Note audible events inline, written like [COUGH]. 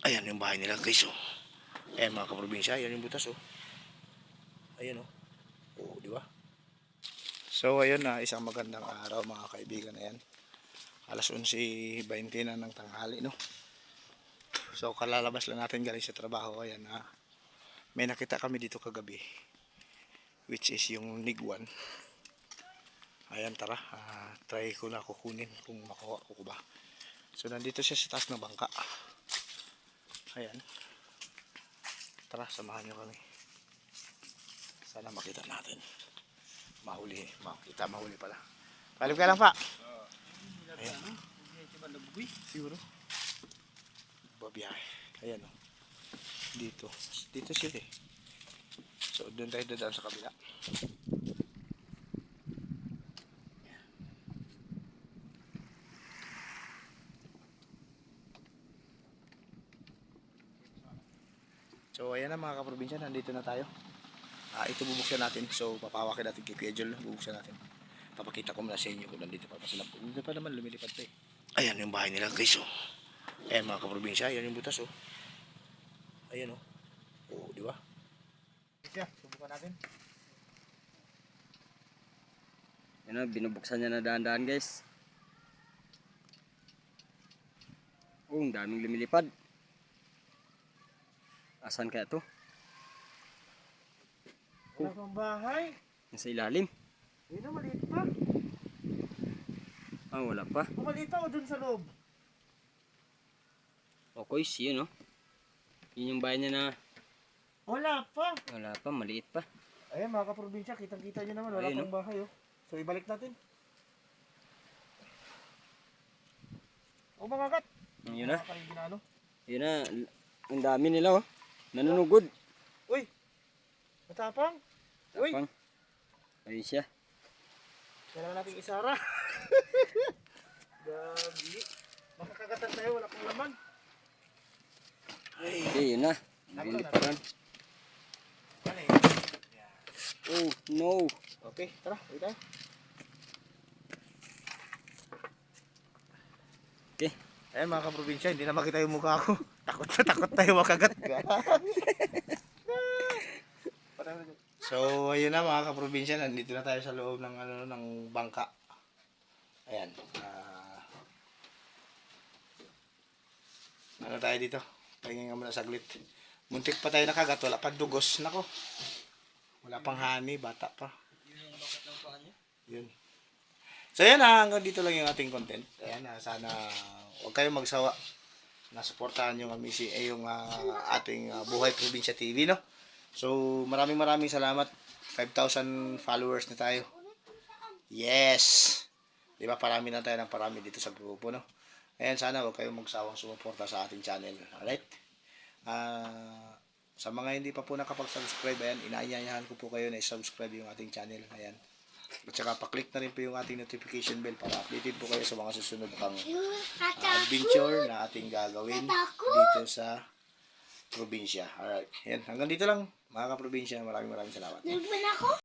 Ayan yung bahay nila guys oh. Ayan mga kaprobinsya, ayan yung butas oh. Ayan oh. Oo, di ba? So ayun na, isang magandang araw mga kaibigan na yan. Alas 11.20 na ng tanghali no. So kalalabas lang natin galing sa trabaho. Ayan na. May nakita kami dito kagabi. Which is yung nigwan. Ayan tara. ah, try ko na kukunin kung makuha ko ba. So nandito siya sa taas ng bangka. Ayan. Tara, samahan nyo kami. Sana makita natin. Mahuli. Makita, mahuli pala. Palim ka lang pa. Ayan. Siguro. Babiyahe. Ayan o. Dito. Dito siya eh. So, doon tayo dadaan sa kabila. So, ayan na mga kaprobinsya. Nandito na tayo. Ah, ito bubuksan natin. So, papawakin natin kay Kuya Jol. Bubuksan natin. Papakita ko muna sa inyo kung nandito pa pa sila. Dito pa naman, lumilipad pa eh. Ayan yung bahay nila guys oh. Ayan mga kaprobinsya. Ayan yung butas oh. Ayan oh. Oo, di ba? Siya, subukan natin. Yan na, binubuksan niya na daan-daan guys. Oh, ang daming lumilipad. Asan kaya to? Wala pang bahay. Nasa ilalim. Yun na, maliit pa. Ah, wala pa. O, maliit pa o dun sa loob. Okay, yun no. Yun yung bahay niya na Wala pa. wala pa, maliit pa. Ayan mga kaprobinsya, kitang-kita nyo naman. Wala Ayun, pang bahay oh. So ibalik natin. O mga kat. Yun na, ginano. yun na. Ang dami nila oh. Nanunugod. Uy! Matapang. Uy! Pang. Ayun siya. Kailangan natin isara. [LAUGHS] Gabi. Makakagatan tayo, wala pang laman. Okay, yun na. Lumilipadan. Ano eh? Oh, no. Okay, tara, uwi tayo. Okay. Ayan mga kaprobinsya, hindi na makita yung mukha ko. [LAUGHS] takot na takot tayo makagat. [LAUGHS] So, ayun na mga kaprobinsya, nandito na tayo sa loob ng ano ng bangka. Ayan. ah ano tayo dito? Pahingin nga muna saglit. Muntik pa tayo nakagat, wala pa dugos. Nako. Wala pang hani, bata pa. Yun. So yan na, hanggang dito lang yung ating content. Ayan na, sana huwag kayong magsawa. Nasuportahan yung amisi, eh, yung ah, ating ah, Buhay Probinsya TV, no? So, maraming maraming salamat. 5,000 followers na tayo. Yes! Di ba, parami na tayo ng parami dito sa grupo, no? Ayan, sana huwag kayong magsawang sumuporta sa ating channel. Alright? Ah, sa mga hindi pa po nakapag-subscribe, ayan, inaanyayahan ko po kayo na i-subscribe yung ating channel. Ayan. At saka pa-click na rin po yung ating notification bell para updated po kayo sa mga susunod pang ah, adventure na ating gagawin dito sa probinsya. Alright. Yan. Hanggang dito lang, mga kaprobinsya. Maraming maraming salamat.